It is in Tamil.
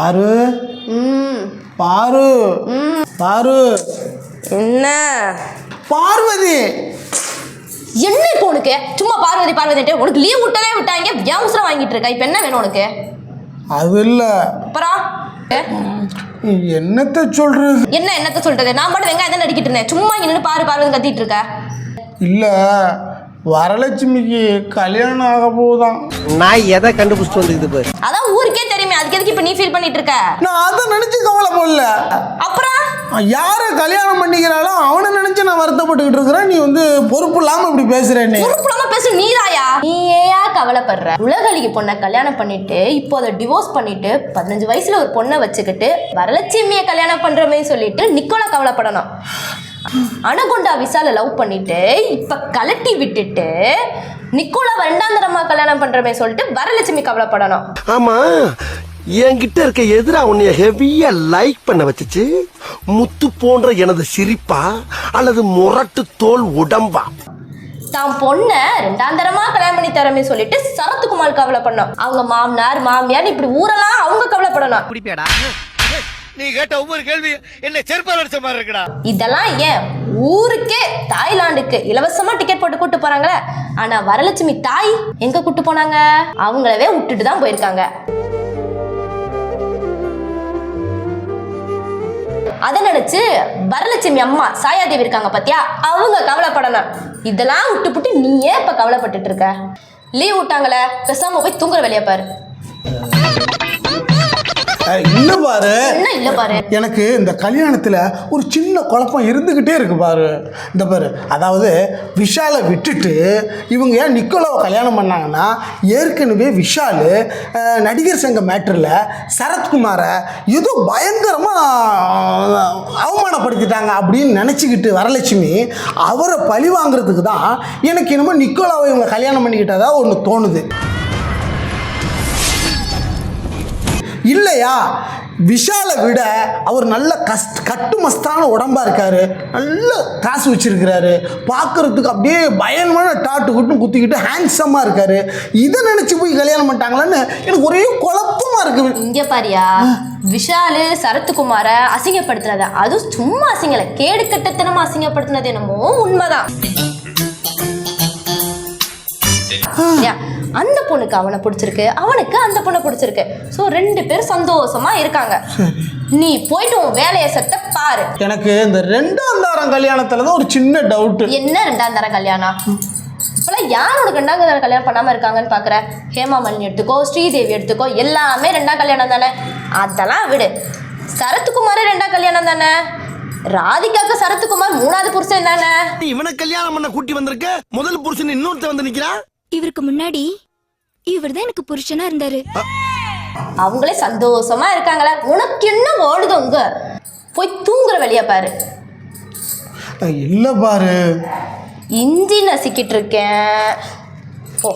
பாரு. பாரு. பாரு. என்ன? பார்வதி. என்ன இப்போ உனக்கு? சும்மா பார்வதி பார்வதிட்டு உனக்கு லீவ் விட்டதே விட்டாங்க. வியாசரம் வாங்கிட்டு இருக்க. இப்போ என்ன வேணும் உனக்கு? அது இல்லை. அப்புறம்? என்னத்த சொல்றது? என்ன என்னத்த சொல்றது? நான் மட்டும் வெங்காயம் தான் நடிக்கிட்டு இருந்தேன். சும்மா இங்க நின்று பாரு பார்வதி கத்திட்டு இருக்க. இல்லை. வரலட்சுமிக்கு கல்யாணம் ஆக போகுதான். நான் எதை கண்டுபிடிச்சிட்டு வந்துக்குது பாரு. அதான் ஊருக்கே தெரியுமே அதுக்கு எதுக்கு இப்போ நீ ஃபீல் பண்ணிட்டு இருக்க? நான் அதை நினச்சி கவலைப்படல. அப்புறம்? யாரை கல்யாணம் பண்ணிக்கிறாளோ அவனை நினச்சி நான் வருத்தப்பட்டுக்கிட்டு இருக்கிறேன். நீ வந்து பொறுப்பு இல்லாமல் இப்படி பேசுகிற நீ பொறுப்புலாம பேசு நீதாயா? நீ ஏயா கவலைப்படுற? உலகழிக்கு பொண்ணை கல்யாணம் பண்ணிட்டு இப்போ அதை டிவோர்ஸ் பண்ணிட்டு பதினஞ்சு வயசுல ஒரு பொண்ணை வச்சுக்கிட்டு வரலட்சுமியை கல்யாணம் பண்றமே சொல்லிட்டு நிக்கோலா கவலைப்படணும். அனகொண்டா விசால லவ் பண்ணிட்டு இப்ப கலட்டி விட்டுட்டு நிக்கோலா ரெண்டாம் தரமா கல்யாணம் பண்றமே சொல்லிட்டு வரலட்சுமி கவலைப்படணும். ஆமா என்கிட்ட இருக்க எதிரா உன்னைய ஹெவியா லைக் பண்ண வச்சுச்சு. முத்து போன்ற எனது சிரிப்பா அல்லது முரட்டு தோல் உடம்பா? தான் பொண்ணை ரெண்டாம் தரமா கல்யாணம் பண்ணி தரமே சொல்லிட்டு சரத்குமார் கவலைப்படணும். அவங்க மாமனார் மாமியார் இப்படி ஊரெல்லாம் அவங்க கவலைப்படணும். குடிப்பியாடா? நீ கேட்ட ஒவ்வொரு கேள்வி என்ன செருப்பால் அடிச்ச மாதிரி இருக்குடா. இதெல்லாம் ஏன்? ஊருக்கே தாய்லாந்துக்கு இலவசமா டிக்கெட் போட்டு கூட்டு போறாங்களே. ஆனா வரலட்சுமி தாய் எங்க கூட்டு போனாங்க? அவங்களவே விட்டுட்டு தான் போயிருக்காங்க. அதை நினைச்சு வரலட்சுமி அம்மா சாயாதேவி இருக்காங்க பாத்தியா? அவங்க கவலைப்படணும். இதெல்லாம் விட்டுப்புட்டு நீ ஏன் இப்ப கவலைப்பட்டுட்டு இருக்க? லீவ் விட்டாங்களே பெசாம போய் தூங்குற வெளியே பாரு. இல்லை பாரு. என்ன இல்ல பாரு? எனக்கு இந்த கல்யாணத்தில் ஒரு சின்ன குழப்பம் இருந்துக்கிட்டே இருக்கு பாரு. இந்த பாரு அதாவது விஷாலை விட்டுட்டு இவங்க ஏன் நிக்கோலாவை கல்யாணம் பண்ணாங்கன்னா ஏற்கனவே விஷால் நடிகர் சங்க மேட்டரில் சரத்குமாரை ஏதோ பயங்கரமாக அவமானப்படுத்திட்டாங்க அப்படின்னு நினச்சிக்கிட்டு வரலட்சுமி அவரை பழி வாங்குறதுக்கு தான் எனக்கு என்னமோ நிக்கோலாவை இவங்க கல்யாணம் பண்ணிக்கிட்டதா ஒன்று தோணுது. இல்லையா? விஷாலை விட அவர் நல்ல கஷ்ட கட்டு மஸ்தான உடம்பா இருக்காரு. நல்ல காசு வச்சிருக்கிறாரு. பார்க்கறதுக்கு அப்படியே பயங்கரமான டாட்டு குட்டும் குத்திக்கிட்டு ஹேண்ட்ஸமாக இருக்காரு. இதை நினச்சி போய் கல்யாணம் பண்ணிட்டாங்களான்னு எனக்கு ஒரே குழப்பமா இருக்கு இங்க பாரியா விஷாலு சரத்குமார அசிங்கப்படுத்துனத அதுவும் சும்மா அசிங்கல கேடு கட்டத்தனமா அசிங்கப்படுத்தினது என்னமோ உண்மைதான்? அந்த பொண்ணுக்கு அவனை பிடிச்சிருக்கு அவனுக்கு அந்த பொண்ணை பிடிச்சிருக்கு. ஸோ ரெண்டு பேரும் சந்தோஷமா இருக்காங்க. நீ போயிட்டு உன் வேலையை செத்த பாரு. எனக்கு இந்த ரெண்டாம் தாரம் கல்யாணத்தில் தான் ஒரு சின்ன டவுட்டு என்ன ரெண்டாம் தர கல்யாணம்? இப்பெல்லாம் யார் உனக்கு ரெண்டாம் தர கல்யாணம் பண்ணாம இருக்காங்கன்னு பாக்குற? ஹேமா மாலினி எடுத்துக்கோ ஸ்ரீதேவி எடுத்துக்கோ எல்லாமே ரெண்டாம் கல்யாணம் தானே? அதெல்லாம் விடு. சரத்குமாரே ரெண்டாம் கல்யாணம் தானே? ராதிகாக்கு சரத்குமார் மூணாவது புருஷன் தானே? இவனை கல்யாணம் பண்ண கூட்டி வந்திருக்க முதல் புருஷன் இன்னொருத்த வந்து நிக்கிறா? இவருக்கு முன்னாடி இவர் தான் எனக்கு புருஷனா இருந்தாரு. அவங்களே சந்தோஷமா இருக்காங்களே? உனக்கு என்ன ஓடுதோங்க போய் தூங்குற வழியா பாரு. இல்லை பாரு. இஞ்சி நசிக்கிட்டு இருக்கேன். ஓ